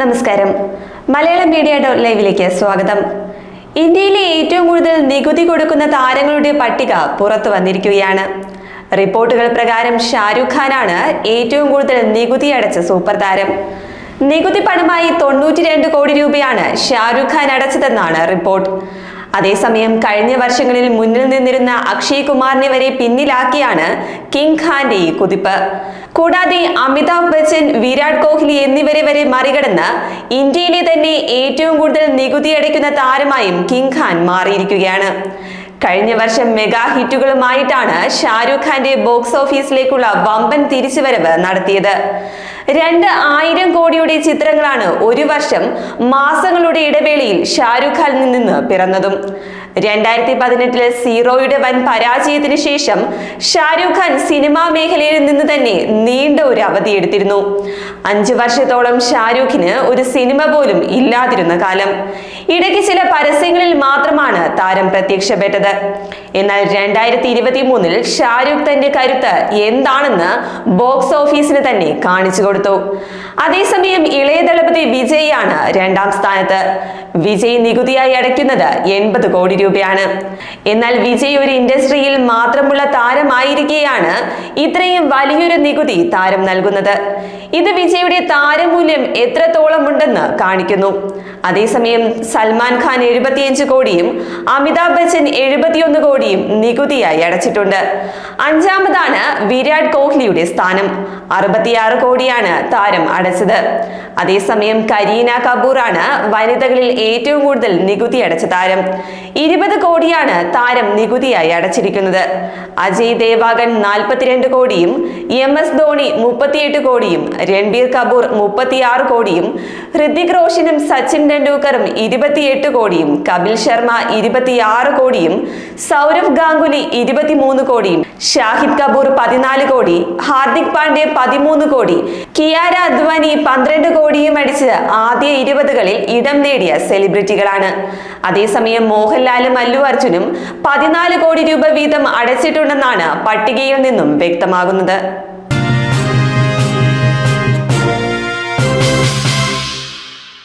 നമസ്കാരം. Malayalam media dot ലൈവിലേക്ക് സ്വാഗതം. ഇന്ത്യയിലെ ഏറ്റവും കൂടുതൽ നികുതി കൊടുക്കുന്ന താരങ്ങളുടെ പട്ടിക പുറത്തു വന്നിരിക്കുകയാണ്. റിപ്പോർട്ടുകൾ പ്രകാരം ഷാരൂഖ് ഖാനാണ് ഏറ്റവും കൂടുതൽ നികുതി അടച്ച സൂപ്പർ താരം. നികുതി പണമായി തൊണ്ണൂറ്റി രണ്ട് കോടി രൂപയാണ് ഷാരൂഖ് ഖാൻ അടച്ചതെന്നാണ് റിപ്പോർട്ട്. അതേസമയം കഴിഞ്ഞ വർഷങ്ങളിൽ മുന്നിൽ നിന്നിരുന്ന അക്ഷയ് കുമാറിനെ വരെ പിന്നിലാക്കിയാണ് കിങ് ഖാന്റെ ഈ കുതിപ്പ്. കൂടാതെ അമിതാഭ് ബച്ചൻ വിരാട് കോഹ്ലി എന്നിവരെ വരെ മറികടന്ന് ഇന്ത്യയിലെ തന്നെ ഏറ്റവും കൂടുതൽ നികുതി അടയ്ക്കുന്ന താരമായും കിങ് ഖാൻ മാറിയിരിക്കുകയാണ്. കഴിഞ്ഞ വർഷം മെഗാ ഹിറ്റുകളുമായിട്ടാണ് ഷാരൂഖ് ഖാന്റെ ബോക്സ് ഓഫീസിലേക്കുള്ള വമ്പൻ തിരിച്ചുവരവ് നടത്തിയത്. രണ്ട് ആയിരം കോടിയുടെ ചിത്രങ്ങളാണ് ഒരു വർഷം മാസങ്ങളുടെ ഇടവേളയിൽ ഷാരൂഖ് ഖാനിൽ നിന്ന് പിറന്നതും. രണ്ടായിരത്തി പതിനെട്ടിലെ സീറോയുടെ വൻ പരാജയത്തിന് ശേഷം ഷാരൂഖ് ഖാൻ സിനിമാ മേഖലയിൽ നിന്ന് തന്നെ നീണ്ട ഒരു അവധി എടുത്തിരുന്നു. അഞ്ചു വർഷത്തോളം ഷാരൂഖിന് ഒരു സിനിമ പോലും ഇല്ലാതിരുന്ന കാലം. ഇടയ്ക്ക് ചില പരസ്യങ്ങളിൽ മാത്രമാണ് താരം പ്രത്യക്ഷപ്പെട്ടത്. എന്നാൽ രണ്ടായിരത്തി ഇരുപത്തി മൂന്നിൽ ഷാരൂഖ് തന്റെ കരുത്ത് എന്താണെന്ന് ബോക്സ് ഓഫീസിന് തന്നെ കാണിച്ചു കൊടുത്തു. അതേസമയം ഇളയ ദളപതി വിജയ് ആണ് രണ്ടാം സ്ഥാനത്ത്. വിജയ് നികുതിയായി അടയ്ക്കുന്നത് എൺപത് കോടി രൂപയാണ്. എന്നാൽ വിജയ് ഒരു ഇൻഡസ്ട്രിയിൽ മാത്രമുള്ള താരമായിരിക്കെയാണ് ഇത്രയും വലിയൊരു നികുതി താരം നൽകുന്നത്. ഇത് വിജയുടെ താരമൂല്യം എത്രത്തോളം ഉണ്ടെന്ന് കാണിക്കുന്നു. അതേസമയം സൽമാൻ ഖാൻ എഴുപത്തിയഞ്ച് കോടിയും അമിതാഭ് ബച്ചൻ എഴുപത്തിയൊന്ന് കോടിയും നികുതിയായി അടച്ചിട്ടുണ്ട്. അഞ്ചാമതാണ് വിരാട് കോഹ്ലിയുടെ സ്ഥാനം. അറുപത്തിയാറ് കോടിയാണ് താരം അടച്ചത്. അതേസമയം കരീന കപൂർ ആണ് വനിതകളിൽ ഏറ്റവും കൂടുതൽ നികുതി അടച്ച താരം. ഇരുപത് കോടിയാണ് താരം നികുതിയായി അടച്ചിരിക്കുന്നത്. അജയ് ദേവാഗൻ നാൽപ്പത്തിരണ്ട് കോടിയും എം എസ് ധോണി മുപ്പത്തിയെട്ട് കോടിയും രൺബീർ കപൂർ മുപ്പത്തിയാറ് കോടിയും ഹൃതിക് റോഷനും സച്ചിൻ ടെണ്ടുൽക്കറും ഇരുപത്തിയെട്ട് കോടിയും കപിൽ ശർമ്മ ഇരുപത്തിയാറ് കോടിയും സൗരവ് ഗാംഗുലി ഇരുപത്തിമൂന്ന് കോടിയും ഷാഹിദ് കപൂർ പതിനാല് കോടി ഹാർദിക് പാണ്ഡ്യ പതിമൂന്ന് കോടി കിയാര അദ്വാനി പന്ത്രണ്ട് കോടിയും അടിച്ച് ആദ്യ ഇരുപതുകളിൽ ഇടം നേടിയ സെലിബ്രിറ്റികളാണ്. അതേസമയം മോഹൻലാലും അല്ലു അർജുനും പതിനാല് കോടി രൂപ വീതം അടച്ചിട്ടുണ്ടെന്നാണ് പട്ടികയിൽ നിന്നും വ്യക്തമാകുന്നത്.